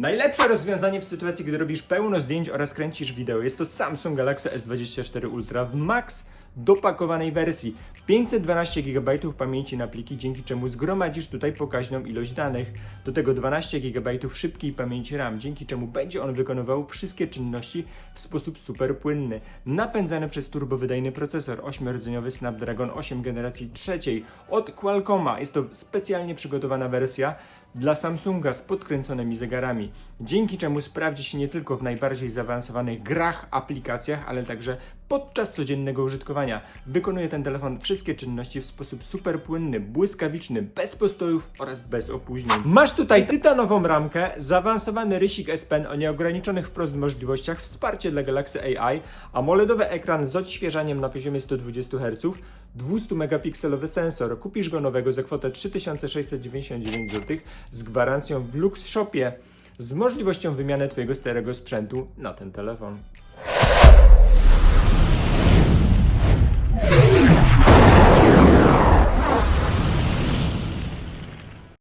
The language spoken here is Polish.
Najlepsze rozwiązanie w sytuacji, gdy robisz pełno zdjęć oraz kręcisz wideo jest to Samsung Galaxy S24 Ultra w max dopakowanej wersji. 512 GB pamięci na pliki, dzięki czemu zgromadzisz tutaj pokaźną ilość danych. Do tego 12 GB szybkiej pamięci RAM, dzięki czemu będzie on wykonywał wszystkie czynności w sposób super płynny. Napędzany przez turbowydajny procesor 8-rdzeniowy Snapdragon 8 generacji trzeciej od Qualcomma. Jest to specjalnie przygotowana wersja dla Samsunga z podkręconymi zegarami, dzięki czemu sprawdzi się nie tylko w najbardziej zaawansowanych grach, aplikacjach, ale także podczas codziennego użytkowania. Wykonuje ten telefon wszystkie czynności w sposób super płynny, błyskawiczny, bez postojów oraz bez opóźnień. Masz tutaj tytanową ramkę, zaawansowany rysik S Pen o nieograniczonych wprost możliwościach, wsparcie dla Galaxy AI, AMOLEDowy ekran z odświeżaniem na poziomie 120 Hz, 200-megapikselowy sensor. Kupisz go nowego za kwotę 3699 zł z gwarancją w Lux Shopie z możliwością wymiany Twojego starego sprzętu na ten telefon.